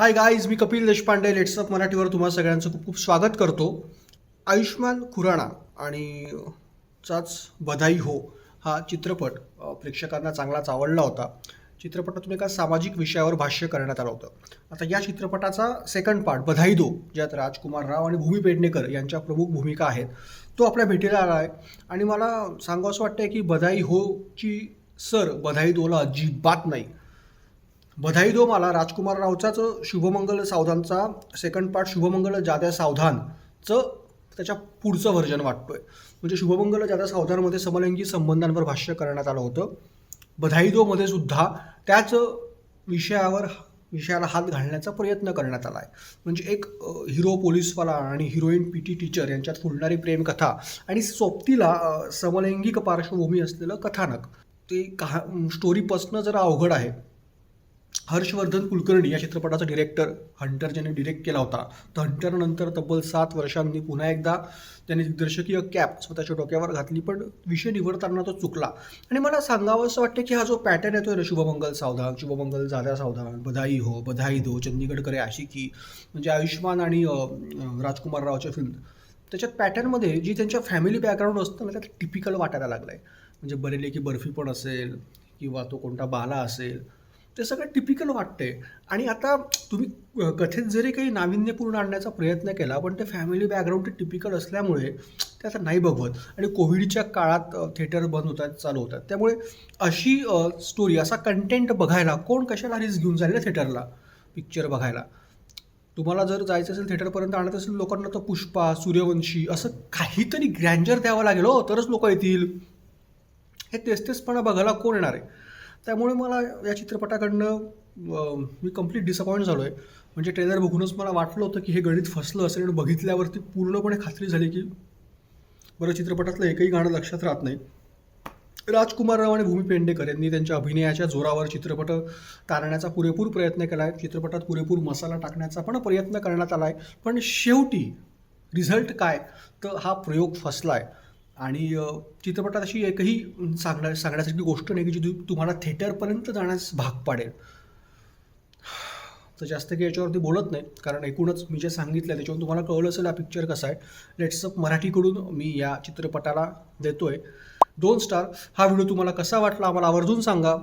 हाय guys मी Kapil Deshpande. LetsUpp मराठीवर तुम्हा सगळ्यांचं खूप खूप स्वागत करतो. आयुष्मान खुराणा आणि चाच बधाई हो हा चित्रपट प्रेक्षकांना चांगलाच आवडला होता. चित्रपटातून एका सामाजिक विषयावर भाष्य करण्यात आलं होतं. आता या चित्रपटाचा सेकंड पार्ट बधाई दो ज्यात राजकुमार राव आणि भूमी पेडणेकर यांच्या प्रमुख भूमिका आहेत तो आपल्या भेटीला आला आहे. आणि मला सांगावं असं वाटतं की बधाई होची सर बधाई दोला अजिबात नाही. बधाई दो मला राजकुमार रावचाच शुभमंगल सावधानचा सेकंड पार्ट शुभमंगल जाद्या सावधानचं त्याच्या पुढचं व्हर्जन वाटतोय. म्हणजे शुभमंगल जाद्या सावधानमध्ये समलैंगिक संबंधांवर भाष्य करण्यात आलं होतं. बधाई दोमध्ये सुद्धा त्याच विषयावर विषयाला हात घालण्याचा प्रयत्न करण्यात आला आहे म्हणजे एक हिरो पोलीसवाला आणि हिरोईन पी टी टीचर यांच्यात फुलणारी प्रेमकथा आणि सोबतीला समलैंगिक पार्श्वभूमी असलेलं कथानक. ते कहा स्टोरीपासनं जरा अवघड आहे. हर्षवर्धन कुलकर्णी या चित्रपटाचा डिरेक्टर हंटर ज्याने डिरेक्ट केला होता. तर हंटरनंतर तब्बल सात वर्षांनी पुन्हा एकदा त्याने दिग्दर्शकीय कॅप स्वतःच्या डोक्यावर घातली पण विषय निवडताना तो चुकला. आणि मला सांगावं असं वाटतं की हा जो पॅटर्न येतोय ना शुभमंगल सावधान शुभमंगल जादा सावधान बधाई हो बधाई दो चंदीगड करे आशिकी म्हणजे आयुष्मान आणि राजकुमार रावच्या फिल्म त्याच्यात पॅटर्नमध्ये जी त्यांच्या फॅमिली बॅकग्राऊंड असतं ना त्यात टिपिकल वाटायला लागलं आहे म्हणजे बरेली की बर्फी पण असेल किंवा तो कोणता बाला असेल ते सगळं टिपिकल वाटतंय. आणि आता तुम्ही कथेत जरी काही नाविन्यपूर्ण आणण्याचा प्रयत्न केला पण ते फॅमिली बॅकग्राऊंड ते टिपिकल असल्यामुळे ते आता नाही बघवत. आणि कोविडच्या काळात थिएटर बंद होतात चालू होतात. त्यामुळे अशी स्टोरी असा कंटेंट बघायला कोण कशाला रिस्क घेऊन जाईल ना थिएटरला पिक्चर बघायला. तुम्हाला जर जायचं असेल थिएटरपर्यंत आणत असेल लोकांना तर पुष्पा सूर्यवंशी असं काहीतरी ग्रँजर द्यावं लागेल हो. तरच लोक येतील. हे तेच तेचपणा बघायला कोण येणार आहे? त्यामुळे मला या चित्रपटाकडनं मी कंप्लीट डिसअपॉइंट झालो आहे म्हणजे ट्रेलर बघूनच मला वाटलं होतं की हे गणित फसलं असेल आणि बघितल्यावरती पूर्णपणे खात्री झाली की बरं चित्रपटातलं एकही गाणं लक्षात राहत नाही. राजकुमार राव आणि भूमी पेंडेकर यांनी त्यांच्या अभिनयाच्या जोरावर चित्रपट तारण्याचा पुरेपूर प्रयत्न केला आहे चित्रपटात पुरेपूर मसाला टाकण्याचा पण प्रयत्न करण्यात आला आहे पण शेवटी रिझल्ट काय? तर हा प्रयोग फसला आहे आणि चित्रपटात अशी एकही सांगण्या सांगण्यासारखी गोष्ट नाही की जी तुम्हाला थिएटरपर्यंत जाण्यास भाग पाडेल. तर जास्त काही याच्यावरती बोलत नाही. कारण एकूणच मी जे सांगितलं त्याच्यावरून तुम्हाला कळलं असेल हा पिक्चर कसा आहे. लेट्सअप मराठीकडून मी या चित्रपटाला देतोय. दोन स्टार हा व्हिडिओ तुम्हाला कसा वाटला आम्हाला आवर्जून सांगा.